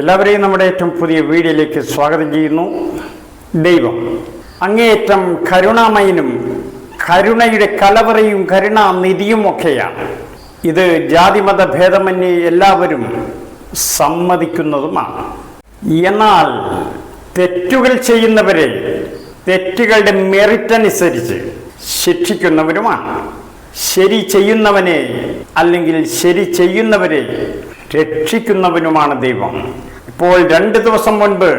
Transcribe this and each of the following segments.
എല്ലാവരെയും നമ്മുടെ ഏറ്റവും പുതിയ വീഡിയോയിലേക്ക് സ്വാഗതം ചെയ്യുന്നു. ദൈവം അങ്ങേയറ്റം കരുണാമയനും കരുണയുടെ കലവറയും കരുണാനിധിയും ഒക്കെയാണ്. ഇത് ജാതിമത ഭേദമന്യേ എല്ലാവരും സമ്മതിക്കുന്നതുമാണ്. എന്നാൽ തെറ്റുകൾ ചെയ്യുന്നവരെ തെറ്റുകളുടെ മെറിറ്റ് അനുസരിച്ച് ശിക്ഷിക്കുന്നവരുമാണ്. ശരി ചെയ്യുന്നവനെ അല്ലെങ്കിൽ ശരി ചെയ്യുന്നവരെ രക്ഷിക്കുന്നവനുമാണ് ദൈവം. ഇപ്പോൾ രണ്ട് ദിവസം മുൻപ്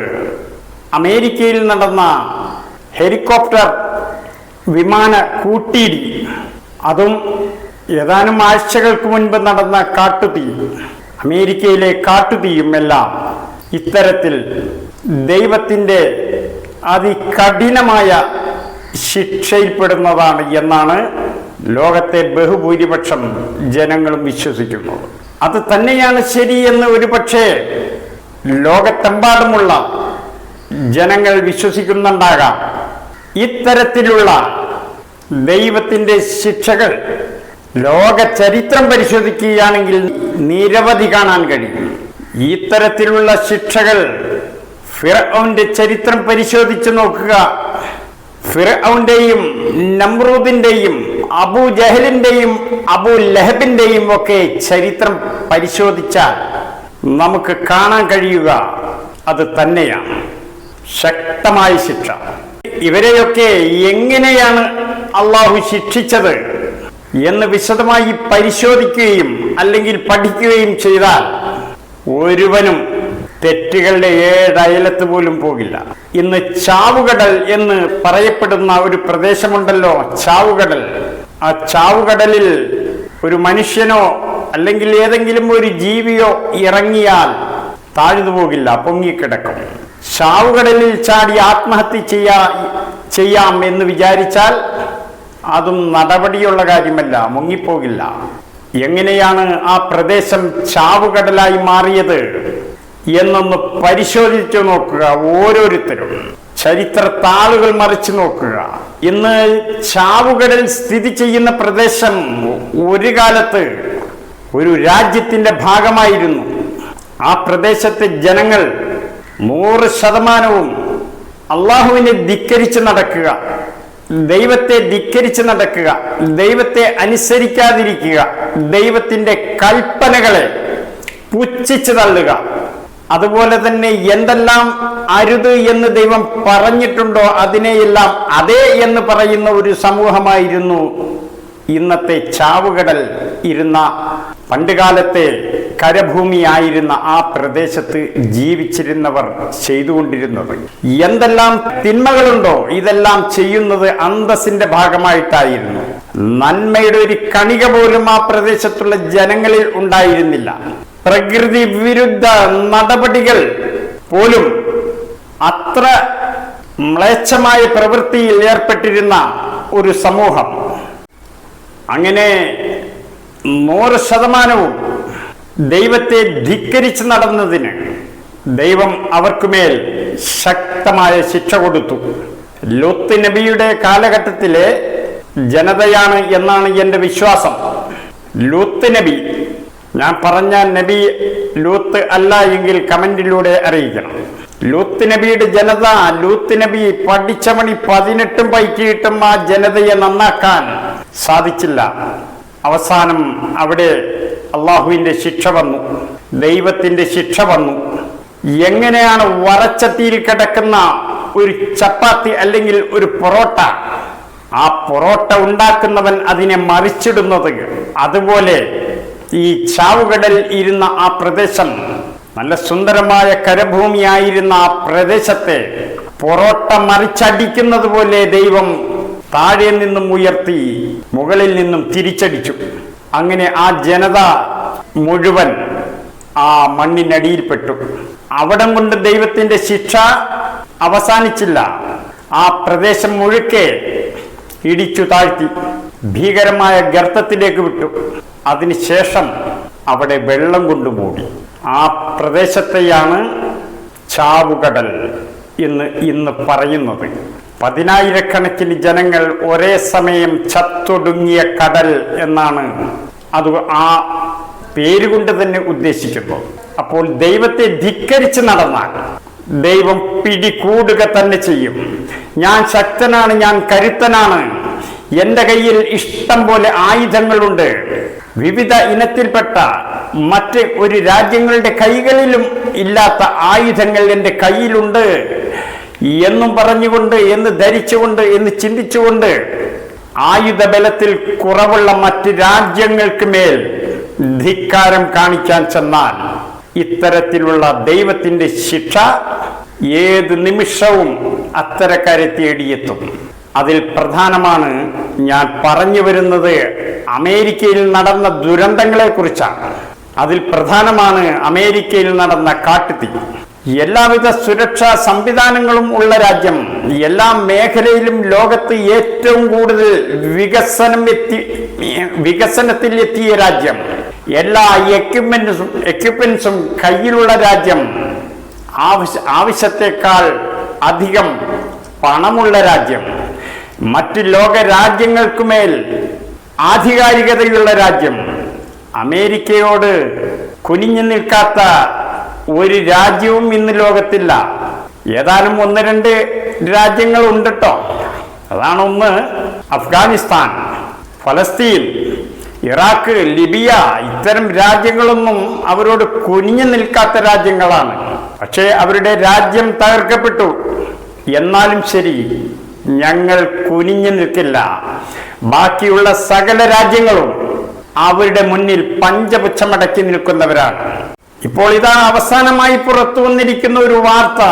അമേരിക്കയിൽ നടന്ന ഹെലികോപ്റ്റർ വിമാന കൂട്ടിയിടി. അതും ഏതാനും ആഴ്ചകൾക്ക് മുൻപ് നടന്ന കാട്ടുതീ അമേരിക്കയിലെ കാട്ടുതീയും എല്ലാം ഇത്തരത്തിൽ ദൈവത്തിന്റെ അതികഠിനമായ ശിക്ഷയിൽപ്പെടുന്നതാണ് എന്നാണ് ലോകത്തെ ബഹുഭൂരിപക്ഷം ജനങ്ങളും വിശ്വസിക്കുന്നത്. അത് തന്നെയാണ് ശരിയെന്ന് ഒരു പക്ഷേ ലോകത്തെമ്പാടുമുള്ള ജനങ്ങൾ വിശ്വസിക്കുന്നുണ്ടാകാം. ഇത്തരത്തിലുള്ള ദൈവത്തിന്റെ ശിക്ഷകൾ ലോക ചരിത്രം പരിശോധിക്കുകയാണെങ്കിൽ നിരവധി കാണാൻ കഴിയും. ഇത്തരത്തിലുള്ള ശിക്ഷകൾ ഫിറൗന്റെ ചരിത്രം പരിശോധിച്ച് നോക്കുക. ഫിറൌന്റെയും നമ്രൂദിന്റെയും അബു ജഹലിന്റെയും അബു ലഹബിന്റെയും ഒക്കെ ചരിത്രം പരിശോധിച്ചാൽ നമുക്ക് കാണാൻ കഴിയുക അത് തന്നെയാണ്. ശക്തമായ ശിക്ഷ. ഇവരെയൊക്കെ എങ്ങനെയാണ് അള്ളാഹു ശിക്ഷിച്ചത് എന്ന് വിശദമായി പരിശോധിക്കുകയും അല്ലെങ്കിൽ പഠിക്കുകയും ചെയ്താൽ ഒരുവനും തെറ്റുകളുടെ ഏഴയലത്ത് പോലും പോകില്ല. ഇന്ന് ചാവുകടൽ എന്ന് പറയപ്പെടുന്ന ഒരു പ്രദേശമുണ്ടല്ലോ ചാവുകടൽ. ആ ചാവുകടലിൽ ഒരു മനുഷ്യനോ അല്ലെങ്കിൽ ഏതെങ്കിലും ഒരു ജീവിയോ ഇറങ്ങിയാൽ താഴ്ന്നു പോകില്ല പൊങ്ങിക്കിടക്കും. ചാവുകടലിൽ ചാടി ആത്മഹത്യ ചെയ്യാ ചെയ്യാം എന്ന് വിചാരിച്ചാൽ അതും നടപടിയുള്ള കാര്യമല്ല മുങ്ങിപ്പോകില്ല. എങ്ങനെയാണ് ആ പ്രദേശം ചാവുകടലായി മാറിയത് എന്നൊന്ന് പരിശോധിച്ചു നോക്കുക ഓരോരുത്തരും. ചരിത്ര താളുകൾ മറിച്ചു നോക്കുക. ഇന്ന് ചാവുകടൽ സ്ഥിതി ചെയ്യുന്ന പ്രദേശം ഒരു കാലത്ത് ഒരു രാജ്യത്തിന്റെ ഭാഗമായിരുന്നു. ആ പ്രദേശത്തെ ജനങ്ങൾ നൂറ് ശതമാനവും അള്ളാഹുവിനെ ധിക്കരിച്ച് നടക്കുക ദൈവത്തെ ധിക്കരിച്ച് നടക്കുക ദൈവത്തെ അനുസരിക്കാതിരിക്കുക ദൈവത്തിന്റെ കൽപ്പനകളെ പുച്ഛിച്ചു തള്ളുക. അതുപോലെ തന്നെ എന്തെല്ലാം അരുത് എന്ന് ദൈവം പറഞ്ഞിട്ടുണ്ടോ അതിനെയെല്ലാം അതേ എന്ന് പറയുന്ന ഒരു സമൂഹമായിരുന്നു ഇന്നത്തെ ചാവുകടൽ ഇരുന്ന പണ്ടുകാലത്തെ കരഭൂമിയായിരുന്ന ആ പ്രദേശത്ത് ജീവിച്ചിരുന്നവർ ചെയ്തുകൊണ്ടിരുന്നത്. എന്തെല്ലാം തിന്മകളുണ്ടോ ഇതെല്ലാം ചെയ്യുന്നത് അന്തസ്സിന്റെ ഭാഗമായിട്ടായിരുന്നു. നന്മയുടെ ഒരു കണിക പോലും ആ പ്രദേശത്തുള്ള ജനങ്ങളിൽ ഉണ്ടായിരുന്നില്ല. പ്രകൃതി വിരുദ്ധ നടപടികൾ പോലും അത്ര മ്ലേച്ഛമായ പ്രവൃത്തിയിൽ ഏർപ്പെട്ടിരുന്ന ഒരു സമൂഹം. അങ്ങനെ നൂറ് ശതമാനവും ദൈവത്തെ ധിക്കരിച്ച് നടന്നതിന് ദൈവം അവർക്കുമേൽ ശക്തമായ ശിക്ഷ കൊടുത്തു. ലോത്ത് നബിയുടെ കാലഘട്ടത്തിലെ ജനതയാണ് എന്നാണ് എന്റെ വിശ്വാസം. ലൂത്ത് നബി ഞാൻ പറഞ്ഞ നബി ലൂത്ത് അല്ല എങ്കിൽ കമന്റിലൂടെ അറിയിക്കണം. ലൂത്ത് നബിയുടെ ജനത ലൂത്ത് നബി പഠിച്ച മണി പതിനെട്ടും പൈക്കിയിട്ടും ആ ജനതയെ നന്നാക്കാൻ സാധിച്ചില്ല. അവസാനം അവിടെ അള്ളാഹുവിന്റെ ശിക്ഷ വന്നു. ദൈവത്തിന്റെ ശിക്ഷ വന്നു. എങ്ങനെയാണ് വറച്ചത്തിയിൽ കിടക്കുന്ന ഒരു ചപ്പാത്തി അല്ലെങ്കിൽ ഒരു പൊറോട്ട? ആ പൊറോട്ട ഉണ്ടാക്കുന്നവൻ അതിനെ മറിച്ചിടുന്നത് അതുപോലെ ഈ ചാവുകടൽ ഇരുന്ന ആ പ്രദേശം നല്ല സുന്ദരമായ കരഭൂമിയായിരുന്ന ആ പ്രദേശത്തെ പൊറോട്ട മറിച്ചടിക്കുന്നത് പോലെ ദൈവം താഴെ നിന്നും ഉയർത്തി മുകളിൽ നിന്നും തിരിച്ചടിച്ചു. അങ്ങനെ ആ ജനത മുഴുവൻ ആ മണ്ണിനടിയിൽപ്പെട്ടു. അവിടം കൊണ്ട് ദൈവത്തിന്റെ ശിക്ഷ അവസാനിച്ചില്ല. ആ പ്രദേശം മുഴുക്കെ ഇടിച്ചു താഴ്ത്തി ഭീകരമായ ഗർത്തത്തിലേക്ക് വിട്ടു. അതിനുശേഷം അവിടെ വെള്ളം കൊണ്ടുമൂടി. ആ പ്രദേശത്തെയാണ് ചാവുകടൽ എന്ന് ഇന്ന് പറയുന്നത്. പതിനായിരക്കണക്കിന് ജനങ്ങൾ ഒരേ സമയം ചത്തൊടുങ്ങിയ കടൽ എന്നാണ്. അത് ആ പേരുകൊണ്ട് തന്നെ ഉദ്ദേശിക്കുന്നു. അപ്പോൾ ദൈവത്തെ ധിക്കരിച്ച് നടന്നാൽ ദൈവം പിടികൂടുക തന്നെ ചെയ്യും. ഞാൻ ശക്തനാണ് ഞാൻ കരുത്തനാണ്. എന്റെ കയ്യിൽ ഇഷ്ടം പോലെ ആയുധങ്ങളുണ്ട്. വിവിധ ഇനത്തിൽപ്പെട്ട മറ്റ് ഒരു രാജ്യങ്ങളുടെ കൈകളിലും ഇല്ലാത്ത ആയുധങ്ങൾ എന്റെ കയ്യിലുണ്ട്. എന്നും പറഞ്ഞുകൊണ്ട് എന്ന് ധരിച്ചുകൊണ്ട് എന്ന് ചിന്തിച്ചുകൊണ്ട് ആയുധബലത്തിൽ കുറവുള്ള മറ്റ് രാജ്യങ്ങൾക്ക് മേൽ ധിക്കാരം കാണിക്കാൻ ചെന്നാൽ ഇത്തരത്തിലുള്ള ദൈവത്തിന്റെ ശിക്ഷ ഏത് നിമിഷവും അത്തരക്കാരെ തേടിയെത്തും. അതിൽ പ്രധാനമാണ് ഞാൻ പറഞ്ഞു വരുന്നത് അമേരിക്കയിൽ നടന്ന ദുരന്തങ്ങളെ കുറിച്ചാണ് അതിൽ പ്രധാനമാണ് അമേരിക്കയിൽ നടന്ന കാട്ടുതീ. എല്ലാവിധ സുരക്ഷാ സംവിധാനങ്ങളും ഉള്ള രാജ്യം. എല്ലാ മേഖലയിലും ലോകത്ത് ഏറ്റവും കൂടുതൽ വികസനം എത്തി വികസനത്തിൽ എത്തിയ രാജ്യം. എല്ലാ എക്യുപ്മെന്റ്സും എക്യുപ്മെന്റ്സും കയ്യിലുള്ള രാജ്യം. ആവശ്യ ആവശ്യത്തെക്കാൾ അധികം പണമുള്ള രാജ്യം. മറ്റ് ലോക രാജ്യങ്ങൾക്കുമേൽ ആധികാരികതയുള്ള രാജ്യം. അമേരിക്കയോട് കുനിഞ്ഞു നിൽക്കാത്ത ഒരു രാജ്യവും ഇന്ന് ലോകത്തില്ല. ഏതാനും ഒന്ന് രണ്ട് രാജ്യങ്ങൾ ഉണ്ട് കേട്ടോ അതാണ് ഒന്ന് അഫ്ഗാനിസ്ഥാൻ ഫലസ്തീൻ ഇറാഖ് ലിബിയ ഇത്തരം രാജ്യങ്ങളൊന്നും അവരോട് കുനിഞ്ഞു നിൽക്കാത്ത രാജ്യങ്ങളാണ്. പക്ഷേ അവരുടെ രാജ്യം തകർക്കപ്പെട്ടു. എന്നാലും ശരി ഞങ്ങൾ കുനിഞ്ഞു നിൽക്കില്ല. ബാക്കിയുള്ള സകല രാജ്യങ്ങളും അവരുടെ മുന്നിൽ പഞ്ചപുച്ഛമടക്കി നിൽക്കുന്നവരാണ്. ഇപ്പോൾ ഇതാ അവസാനമായി പുറത്തു വന്നിരിക്കുന്ന ഒരു വാർത്ത.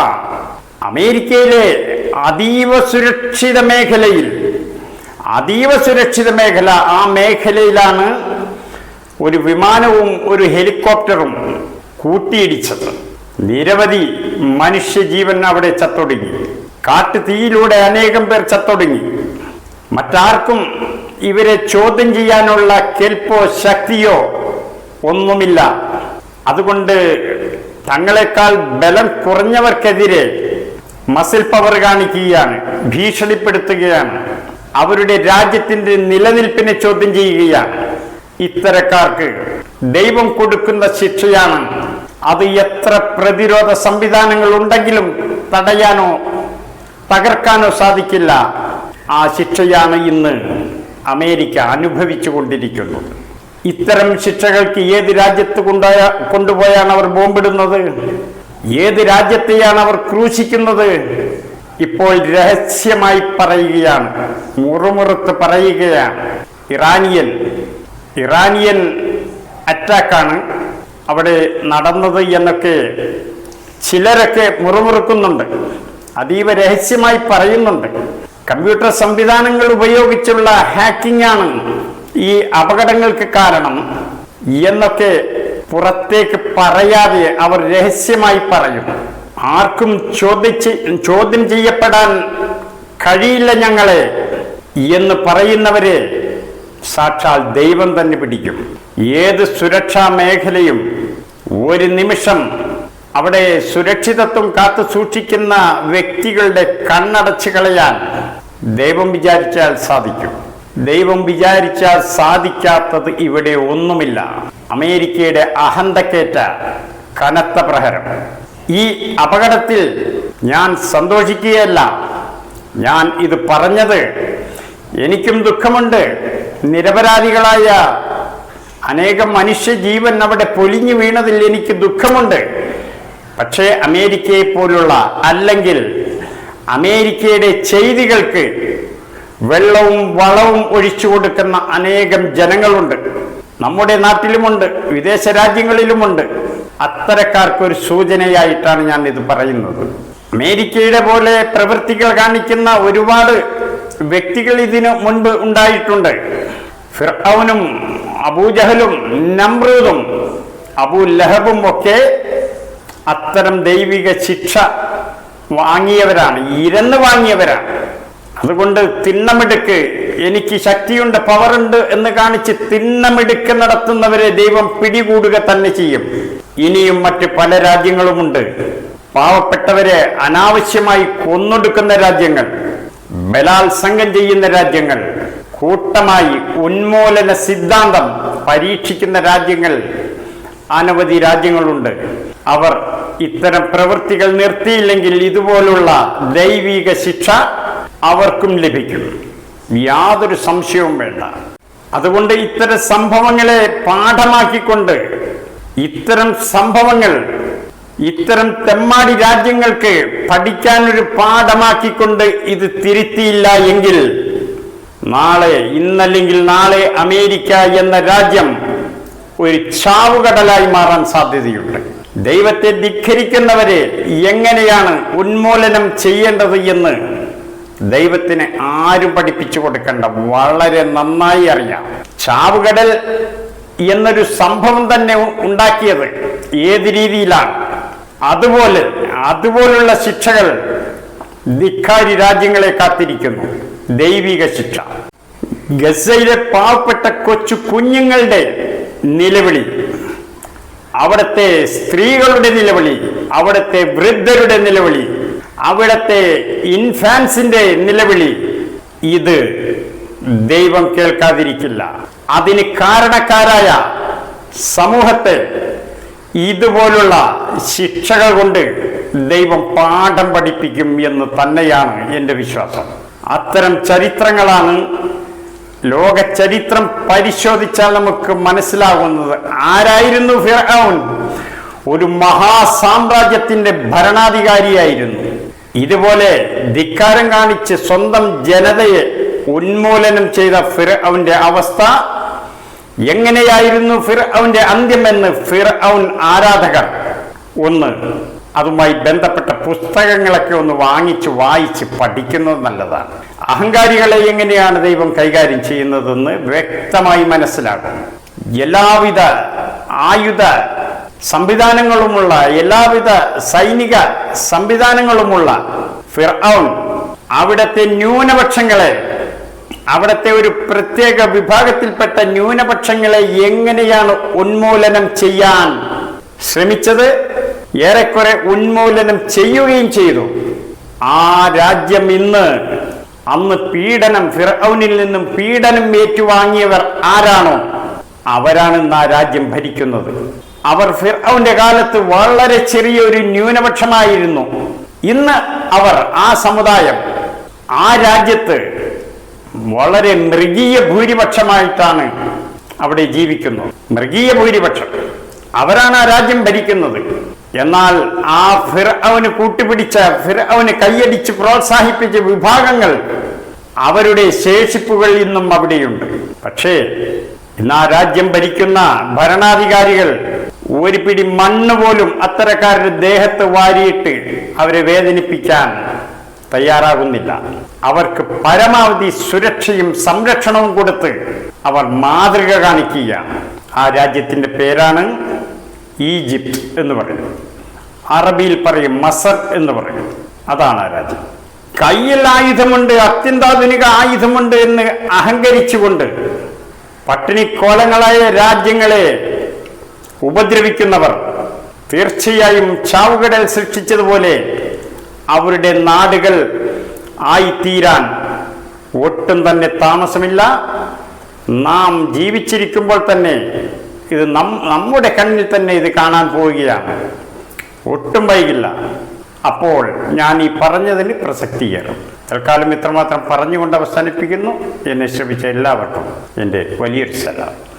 അമേരിക്കയിലെ അതീവ സുരക്ഷിത മേഖലയിൽ അതീവ സുരക്ഷിത മേഖല ആ മേഖലയിലാണ് ഒരു വിമാനവും ഒരു ഹെലികോപ്റ്ററും കൂട്ടിയിടിച്ചത്. നിരവധി മനുഷ്യജീവൻ അവിടെ ചത്തൊടുങ്ങി. കാട്ടുതീയിലൂടെ അനേകം പേർ ചത്തൊടുങ്ങി. മറ്റാർക്കും ഇവരെ ചോദ്യം ചെയ്യാനുള്ള കെൽപ്പോ ശക്തിയോ ഒന്നുമില്ല. അതുകൊണ്ട് തങ്ങളെക്കാൾ ബലം കുറഞ്ഞവർക്കെതിരെ മസിൽ പവർ കാണിക്കുകയാണ് ഭീഷണിപ്പെടുത്തുകയാണ് അവരുടെ രാജ്യത്തിന്റെ നിലനിൽപ്പിനെ ചോദ്യം ചെയ്യുകയാണ്. ഇത്തരക്കാർക്ക് ദൈവം കൊടുക്കുന്ന ശിക്ഷയാണ്. അത് എത്ര പ്രതിരോധ സംവിധാനങ്ങൾ ഉണ്ടെങ്കിലും തടയാനോ തകർക്കാനോ സാധിക്കില്ല. ആ ശിക്ഷയാണ് ഇന്ന് അമേരിക്ക അനുഭവിച്ചു കൊണ്ടിരിക്കുന്നത്. ഇത്തരം ശിക്ഷകൾക്ക് ഏത് രാജ്യത്ത് കൊണ്ടുപോയ കൊണ്ടുപോയാണ് അവർ ബോംബിടുന്നത്? ഏത് രാജ്യത്തെയാണ് അവർ ക്രൂശിക്കുന്നത്? ഇപ്പോൾ രഹസ്യമായി പറയുകയാണ് മുറുമുറുത്ത് പറയുകയാണ്. ഇറാനിയൻ ഇറാനിയൻ അറ്റാക്കാണ് അവിടെ നടന്നത് എന്നൊക്കെ ചിലരൊക്കെ മുറുമുറുക്കുന്നുണ്ട് അതീവ രഹസ്യമായി പറയുന്നുണ്ട്. കമ്പ്യൂട്ടർ സംവിധാനങ്ങൾ ഉപയോഗിച്ചുള്ള ഹാക്കിംഗ് ആണ് ഈ അപകടങ്ങൾക്ക് കാരണം എന്നൊക്കെ പുറത്തേക്ക് പറയാതെ അവർ രഹസ്യമായി പറയും. ആർക്കും ചോദിച്ച് ചോദ്യം ചെയ്യപ്പെടാൻ കഴിയില്ല ഞങ്ങളെ എന്ന് പറയുന്നവരെ സാക്ഷാൽ ദൈവം തന്നെ പിടിക്കും. ഏത് സുരക്ഷാ മേഖലയും ഒരു നിമിഷം അവിടെ സുരക്ഷിതത്വം കാത്തു സൂക്ഷിക്കുന്ന വ്യക്തികളുടെ കണ്ണടച്ചു കളയാൻ ദൈവം വിചാരിച്ചാൽ സാധിക്കും. ദൈവം വിചാരിച്ചാൽ സാധിക്കാത്തത് ഇവിടെ ഒന്നുമില്ല. അമേരിക്കയുടെ അഹന്തക്കേറ്റ കനത്ത പ്രഹരം. ഈ അപകടത്തിൽ ഞാൻ സന്തോഷിക്കുകയല്ല. ഞാൻ ഇത് പറഞ്ഞത് എനിക്കും ദുഃഖമുണ്ട്. നിരപരാധികളായ അനേകം മനുഷ്യജീവൻ അവിടെ പൊലിഞ്ഞു വീണതിൽ എനിക്ക് ദുഃഖമുണ്ട്. പക്ഷേ അമേരിക്കയെ പോലുള്ള അല്ലെങ്കിൽ അമേരിക്കയുടെ ചെയ്തികൾക്ക് വെള്ളവും വളവും ഒഴിച്ചു കൊടുക്കുന്ന അനേകം ജനങ്ങളുണ്ട്. നമ്മുടെ നാട്ടിലുമുണ്ട് വിദേശ രാജ്യങ്ങളിലുമുണ്ട്. അത്തരക്കാർക്കൊരു സൂചനയായിട്ടാണ് ഞാൻ ഇത് പറയുന്നത്. അമേരിക്കയുടെ പോലെ പ്രവൃത്തികൾ കാണിക്കുന്ന ഒരുപാട് വ്യക്തികൾ ഇതിനു മുൻപ് ഉണ്ടായിട്ടുണ്ട്. ഫിർഔനും അബൂജഹലും നമ്രൂദും അബൂ ലഹബും ഒക്കെ അത്തരം ദൈവിക ശിക്ഷ വാങ്ങിയവരാണ് ഇരന്ന് വാങ്ങിയവരാണ്. അതുകൊണ്ട് തിണ്ണമെടുക്ക്. എനിക്ക് ശക്തിയുണ്ട് പവറുണ്ട് എന്ന് കാണിച്ച് തിണ്ണമെടുക്ക് നടത്തുന്നവരെ ദൈവം പിടികൂടുക തന്നെ ചെയ്യും. ഇനിയും മറ്റ് പല രാജ്യങ്ങളുമുണ്ട്. പാവപ്പെട്ടവരെ അനാവശ്യമായി കൊന്നൊടുക്കുന്ന രാജ്യങ്ങൾ ബലാത്സംഗം ചെയ്യുന്ന രാജ്യങ്ങൾ കൂട്ടമായി ഉന്മൂലന സിദ്ധാന്തം പരീക്ഷിക്കുന്ന രാജ്യങ്ങൾ അനവധി രാജ്യങ്ങളുണ്ട്. അവർ ഇത്തരം പ്രവൃത്തികൾ നിർത്തിയില്ലെങ്കിൽ ഇതുപോലുള്ള ദൈവിക ശിക്ഷ അവർക്കും ലഭിക്കും യാതൊരു സംശയവും വേണ്ട. അതുകൊണ്ട് ഇത്തരം സംഭവങ്ങളെ പാഠമാക്കിക്കൊണ്ട് ഇത്തരം സംഭവങ്ങൾ ഇത്തരം തെമ്മാടി രാജ്യങ്ങൾക്ക് പഠിക്കാനൊരു പാഠമാക്കിക്കൊണ്ട് ഇത് തിരുത്തിയില്ല എങ്കിൽ നാളെ ഇന്നല്ലെങ്കിൽ നാളെ അമേരിക്ക എന്ന രാജ്യം ഒരു ചാവുകടലായി മാറാൻ സാധ്യതയുണ്ട്. ദൈവത്തെ ധിഖരിക്കുന്നവരെ എങ്ങനെയാണ് ഉന്മൂലനം ചെയ്യേണ്ടത് എന്ന് ദൈവത്തിന് ആരും പഠിപ്പിച്ചു കൊടുക്കേണ്ട. വളരെ നന്നായി അറിയാം. ചാവുകടൽ എന്നൊരു സംഭവം തന്നെ ഉണ്ടാക്കിയത് ഏത് രീതിയിലാണ്? അതുപോലെ അതുപോലുള്ള ശിക്ഷകൾ ധിക്കാരി രാജ്യങ്ങളെ കാത്തിരിക്കുന്നു. ദൈവിക ശിക്ഷ. ഗസയിലെ പാവപ്പെട്ട കൊച്ചു കുഞ്ഞുങ്ങളുടെ നിലവിളി. അവിടുത്തെ സ്ത്രീകളുടെ നിലവിളി അവിടുത്തെ വൃദ്ധരുടെ നിലവിളി. അവിടുത്തെ ഇൻഫാൻസിന്റെ നിലവിളി ഇത് ദൈവം കേൾക്കാതിരിക്കില്ല. അതിന് കാരണക്കാരായ സമൂഹത്തെ ഇതുപോലുള്ള ശിക്ഷകൾ കൊണ്ട് ദൈവം പാഠം പഠിപ്പിക്കും എന്ന് തന്നെയാണ് എന്റെ വിശ്വാസം. അത്തരം ചരിത്രങ്ങളാണ് ലോക ചരിത്രം പരിശോധിച്ചാൽ നമുക്ക് മനസ്സിലാകുന്നത് ആരായിരുന്നു ഫിറൌൻ ഒരു മഹാസാമ്രാജ്യത്തിന്റെ ഭരണാധികാരിയായിരുന്നു. ഇതുപോലെ ധിക്കാരം കാണിച്ച് സ്വന്തം ജനതയെ ഉന്മൂലനം ചെയ്ത ഫിർ അവന്റെ അവസ്ഥ എങ്ങനെയായിരുന്നു ഫിർ അവന്റെ അന്ത്യമെന്ന് അവൻ ആരാധകർ ഒന്ന് അതുമായി ബന്ധപ്പെട്ട പുസ്തകങ്ങളൊക്കെ ഒന്ന് വാങ്ങിച്ച് വായിച്ച് പഠിക്കുന്നത് നല്ലതാണ്. അഹങ്കാരികളെ എങ്ങനെയാണ് ദൈവം കൈകാര്യം ചെയ്യുന്നതെന്ന് വ്യക്തമായി മനസ്സിലാകും. എല്ലാവിധ ആയുധ സംവിധാനങ്ങളുമുള്ള എല്ലാവിധ സൈനിക സംവിധാനങ്ങളുമുള്ള ഫിർഔൻ അവിടുത്തെ ന്യൂനപക്ഷങ്ങളെ അവിടുത്തെ ഒരു പ്രത്യേക വിഭാഗത്തിൽപ്പെട്ട ന്യൂനപക്ഷങ്ങളെ എങ്ങനെയാണ് ഉന്മൂലനം ചെയ്യാൻ ശ്രമിച്ചത്? ഏറെക്കുറെ ഉന്മൂലനം ചെയ്യുകയും ചെയ്തു. ആ രാജ്യം ഇന്ന് അന്ന് പീഡനം ഫിറൌനിൽ നിന്നും പീഡനം ഏറ്റുവാങ്ങിയവർ ആരാണോ? അവരാണ് ഇന്ന് ആ രാജ്യം ഭരിക്കുന്നത്. അവർ ഫിറൌന്റെ കാലത്ത് വളരെ ചെറിയൊരു ന്യൂനപക്ഷമായിരുന്നു. ഇന്ന് അവർ ആ സമുദായം ആ രാജ്യത്ത് വളരെ മൃഗീയ ഭൂരിപക്ഷമായിട്ടാണ് അവിടെ ജീവിക്കുന്നത്. മൃഗീയ ഭൂരിപക്ഷം. അവരാണ് ആ രാജ്യം ഭരിക്കുന്നത്. എന്നാൽ ആ ഫിർ അവന് കൂട്ടുപിടിച്ച ഫിർ അവന് കൈയടിച്ച് പ്രോത്സാഹിപ്പിച്ച വിഭാഗങ്ങൾ അവരുടെ ശേഷിപ്പുകൾ ഇന്നും അവിടെയുണ്ട്. പക്ഷേ ഇന്ന് ആ രാജ്യം ഭരിക്കുന്ന ഭരണാധികാരികൾ ഒരു പിടി മണ്ണ് പോലും അത്തരക്കാരുടെ ദേഹത്ത് വാരിയിട്ട് അവരെ വേദനിപ്പിക്കാൻ തയ്യാറാകുന്നില്ല. അവർക്ക് പരമാവധി സുരക്ഷയും സംരക്ഷണവും കൊടുത്ത് അവർ മാതൃക കാണിക്കുകയാണ്. ആ രാജ്യത്തിന്റെ പേരാണ് ഈജിപ്ത് എന്ന് പറയുന്നത് അറബിയിൽ പറയും മസർ എന്ന് പറയും. അതാണ് ആ രാജ്യം. കയ്യിൽ ആയുധമുണ്ട് അത്യന്താധുനിക ആയുധമുണ്ട് എന്ന് അഹങ്കരിച്ചുകൊണ്ട് പട്ടിണിക്കോലങ്ങളായ രാജ്യങ്ങളെ ഉപദ്രവിക്കുന്നവർ തീർച്ചയായും ചാവുകടൽ സൃഷ്ടിച്ചതുപോലെ അവരുടെ നാടുകൾ ആയിത്തീരാൻ ഒട്ടും തന്നെ താമസമില്ല. നാം ജീവിച്ചിരിക്കുമ്പോൾ തന്നെ ഇത് നമ്മുടെ കണ്ണിൽ തന്നെ ഇത് കാണാൻ പോവുകയാണ്. ഒട്ടും വൈകില്ല. അപ്പോൾ ഞാൻ ഈ പറഞ്ഞതിന് പ്രസക്തിയേറും. തൽക്കാലം ഇത്രമാത്രം പറഞ്ഞുകൊണ്ട് അവസാനിപ്പിക്കുന്നു. എന്നെ ശ്രമിച്ച എല്ലാവർക്കും എന്റെ വലിയൊരു സലാം.